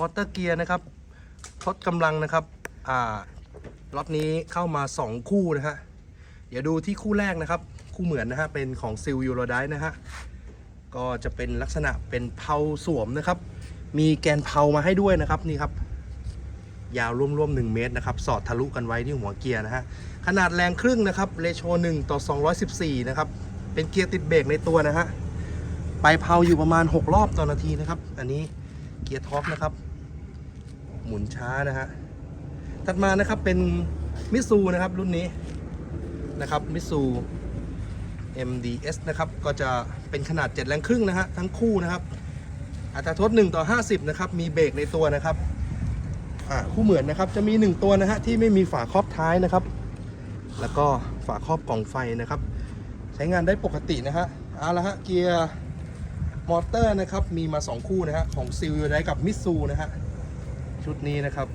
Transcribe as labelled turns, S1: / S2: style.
S1: มอเตอร์เกียร์นะครับทดกำลังนะครับอ่าล็อตนี้เข้ามา 2 คู่นะฮะเดี๋ยวดูที่คู่แรกนะครับ คู่เหมือนนะฮะเป็นของซิลยูโรไดนะฮะก็จะเป็นลักษณะเป็นเพาสวมนะครับ มีแกนเพามาให้ด้วยนะครับนี่ครับ ยาวร่วมๆ1เมตรนะครับ สอดทะลุกันไว้ที่หัวเกียร์นะฮะขนาดแรงครึ่งนะครับเรโช1ต่อ 214 นะครับ เป็นเกียร์ติดเบรกในตัวนะฮะไปเพาอยู่ประมาณ 6 รอบต่อนาทีนะครับ อันนี้เกียร์ท็อปนะครับ หมุนช้านะฮะถัดมานะครับเป็นมิซูนะครับรุ่นนี้นะครับมิซู MDS นะครับก็จะเป็นขนาด 7 แรงครึ่งนะฮะทั้งคู่นะครับ อัตราทษ1ต่อ 50 นะครับ มีเบรกในตัวนะครับคู่เหมือนนะครับจะมี 1 ตัวนะฮะที่ไม่มีฝาครอบท้ายนะครับ แล้วก็ฝาครอบกล่องไฟนะครับ ใช้งานได้ปกตินะฮะเอาละฮะเกียร์มอเตอร์นะครับมีมา 2 คู่นะฮะของซิลได้กับมิซูนะฮะ ชุดนี้นะครับ